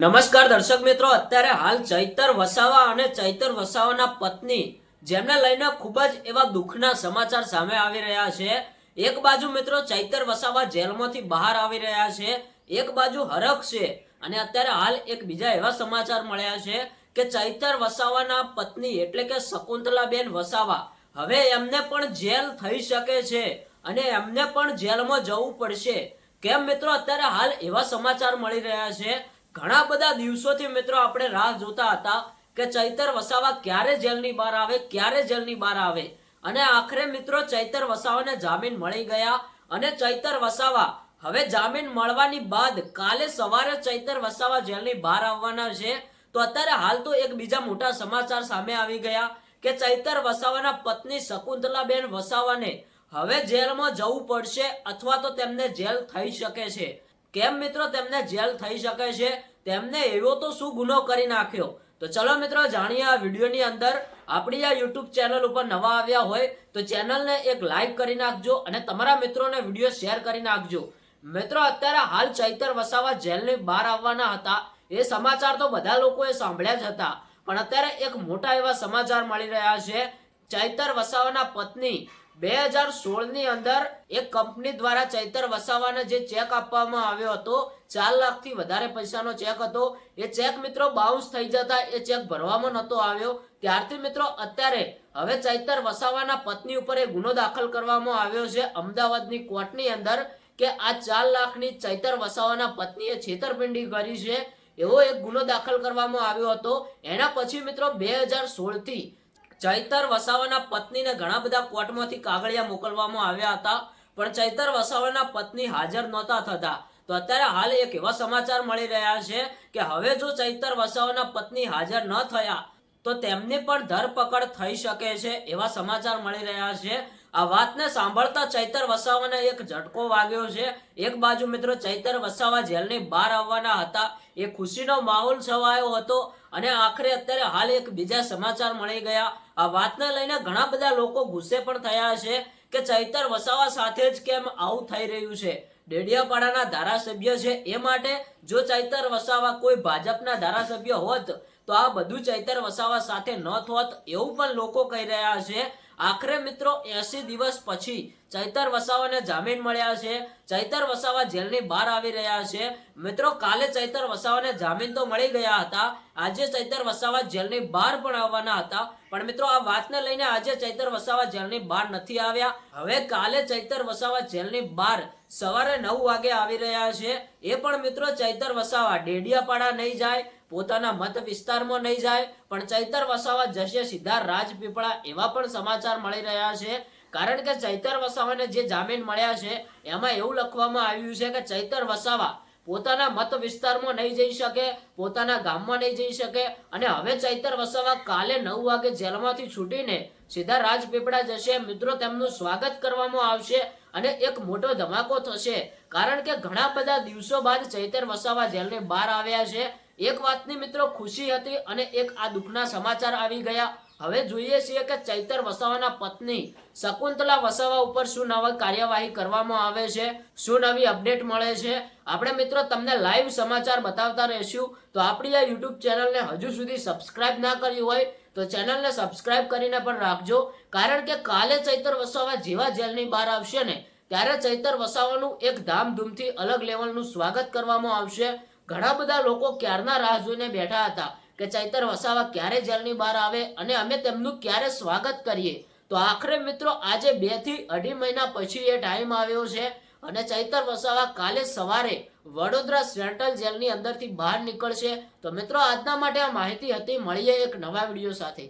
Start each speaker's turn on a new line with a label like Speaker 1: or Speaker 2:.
Speaker 1: નમસ્કાર દર્શક મિત્રો, અત્યારે હાલ ચૈતર વસાવા અને ચૈતર વસાવાના પત્ની, જેમને લઈને ખૂબ જ એવા દુઃખના સમાચાર સામે આવી રહ્યા છે. એક બાજુ મિત્રો ચૈતર વસાવા જેલમાંથી બહાર આવી રહ્યા છે, એક બાજુ હરખ છે, અને અત્યારે હાલ એક બીજા એવા સમાચાર મળ્યા છે કે ચૈતર વસાવાના પત્ની એટલે કે શકુંતલાબેન વસાવા, હવે એમને પણ જેલ થઈ શકે છે અને એમને પણ જેલમાં જવું પડશે. કેમ મિત્રો, અત્યારે હાલ એવા સમાચાર મળી રહ્યા છે ઘણા બધા દિવસોથી મિત્રો આપણે રાહ જોતા હતા કે ચૈતર વસાવા ક્યારે જેલની બહાર આવે, ક્યારે જેલની બહાર આવે. અને આખરે મિત્રો ચૈતર વસાવાને જામીન મળી ગયા અને ચૈતર વસાવા હવે જામીન મળવાની બાદ કાલે સવારે ચૈતર વસાવા જેલની બહાર આવવાના છે. તો અત્યારે હાલ તો એક બીજા મોટા સમાચાર સામે આવી ગયા કે ચૈતર વસાવાના પત્ની શકુંતલાબેન વસાવાને હવે જેલમાં જવું પડશે અથવા તો તેમને જેલ થઈ શકે છે. કેમ મિત્રો તેમને જેલ થઈ શકે છે? તેમને એવો તો શું ગુનો કરી નાખ્યો? તો ચલો મિત્રો જાણીએ આ વિડીયોની અંદર. આપણી આ યુટ્યુબ ચેનલ ઉપર નવા આવ્યા હોય તો ચેનલને એક લાઈક કરી નાખજો અને તમારા મિત્રોને વીડિયો શેર કરી નાખજો. મિત્રો અત્યારે હાલ ચૈતર વસાવા જેલની બહાર આવવાના હતા. એ સમાચાર તો બધા લોકોએ સાંભળ્યા જ હતા. પણ અત્યારે એક મોટા એવા સમાચાર મળી રહ્યા છે. ચૈતર વસાવાના પત્ની બે હજાર સોળની અંદર એક કંપની દ્વારા ચૈતર વસાવાને જે ચેક આપવામાં આવ્યો હતો, ચાર લાખથી વધારે પૈસાનો ચેક હતો. એ ચેક મિત્રો બાઉન્સ થઈ જતા એ ચેક ભરવામાં નહોતો આવ્યો. ત્યારથી મિત્રો અત્યારે હવે ચૈતર વસાવાના પત્ની ઉપર એ ગુનો દાખલ કરવામાં આવ્યો છે અમદાવાદની કોર્ટની અંદર કે આ ચાર લાખની ચૈતર વસાવાના પત્નીએ છેતરપિંડી કરી છે. એવો એક ગુનો દાખલ કરવામાં આવ્યો હતો. એના પછી મિત્રો બે હજાર સોળથી ચૈતર વસાવાના પત્નીને ઘણા બધા કોર્ટમાંથી કાગળિયા મોકલવામાં આવ્યા હતા, પણ ચૈતર વસાવાના પત્ની હાજર નહોતા થતા. તો અત્યારે હાલ એક એવા સમાચાર મળી રહ્યા છે કે હવે જો ચૈતર વસાવાના પત્ની હાજર ન થયા, તો તેમની પણ ધરપકડ થઈ શકે છે એવા સમાચાર મળી રહ્યા છે. આ વાતને સાંભળતા ચૈતર વસાવાને એક ઝટકો વાગ્યો છે. એક બાજુ મિત્રો, ચૈતર વસાવા જેલની બહાર આવવાના હતા. એ ખુશીનો માહોલ છવાયો હતો. અને આખરે અત્યારે હાલ એક બીજા સમાચાર મળી ગયા. આ વાતને લઈને ઘણા બધા લોકો ગુસ્સે પણ થયા છે કે ચૈતર વસાવા સાથે જ કેમ આવું થઈ રહ્યું છે? ડેડિયાપાડાના ધારાસભ્ય છે એ માટે જો ચૈતર વસાવા કોઈ ભાજપના ધારાસભ્ય હોત તો આ બધું ચૈતર વસાવા સાથે ન થોત એવું પણ લોકો કહી રહ્યા છે. આખરે મિત્રો એસી દિવસ પછી ચૈતર વસાવાને જામીન મળ્યા છે. ચૈતર વસાવા જેલની બહાર આવી રહ્યા છે. મિત્રો, કાલે ચૈતર વસાવાને જામીન તો મળી ગયા હતા. આજે ચૈતર વસાવા જેલની બહાર પણ આવવાના હતા. પણ મિત્રો, આ વાતને લઈને આજે ચૈતર વસાવા જેલની બહાર નથી આવ્યા. હવે કાલે ચૈતર વસાવા જેલની બહાર સવારે નવ વાગે આવી રહ્યા છે. એ પણ મિત્રો, ચૈતર વસાવા ડેડિયાપાડા નહીં જાય. પોતાના મત વિસ્તારમાં નહીં જાય, પણ ચૈતર વસાવા જશે સીધા રાજપીપળા એવા પણ સમાચાર મળી રહ્યા છે. કારણ કે ચૈતર વસાવાને જે જામીન મળ્યા છે, એમાં એવું લખવામાં આવ્યું છે કે ચૈતર વસાવા પોતાના મત વિસ્તારમાં નહીં જઈ શકે, પોતાના ગામમાં નહીં જઈ શકે અને હવે ચૈતર વસાવા કાલે નવ વાગે જેલમાંથી છૂટીને સીધા રાજપીપળા જશે. મિત્રો, તેમનું સ્વાગત કરવામાં આવશે અને એક મોટો ધમાકો થશે. કારણ કે ઘણા બધા દિવસો બાદ ચૈતર વસાવા જેલને બહાર આવ્યા છે. એક વાતની મિત્રો ખુશી હતી અને એક આ દુઃખના સમાચાર આવી ગયા. હવે જોઈએ છીએ કે ચૈતર વસાવાના પત્ની શકુંતલા વસાવા ઉપર શું નવી કાર્યવાહી કરવામાં આવે છે, શું નવી અપડેટ મળે છે? આપણે મિત્રો તમને લાઈવ સમાચાર બતાવતા રહીશું. તો આપણી આ યુટ્યુબ ચેનલને હજુ સુધી સબસ્ક્રાઇબ ના કરી હોય તો ચેનલને સબસ્ક્રાઇબ કરીને પણ રાખજો. કારણ કે કાલે ચૈતર વસાવા જેવા જેલની બહાર આવશે ને, ત્યારે ચૈતર વસાવાનું એક ધામધૂમથી અલગ લેવલનું સ્વાગત કરવામાં આવશે. ઘણા બધા લોકો ક્યારના રાહ જોઈને બેઠા હતા કે ચૈતર વસાવા ક્યારે જેલની બહાર આવે અને અમે તેમનું ક્યારે સ્વાગત કરીએ? તો આખરે મિત્રો આજે બેથી અઢી મહિના પછી એ ટાઈમ આવ્યો છે અને ચૈતર વસાવા કાલે સવારે વડોદરા સેન્ટ્રલ જેલની અંદરથી બહાર નીકળશે. તો મિત્રો આજના માટે આ માહિતી હતી. મળીએ એક નવા વીડિયો સાથે.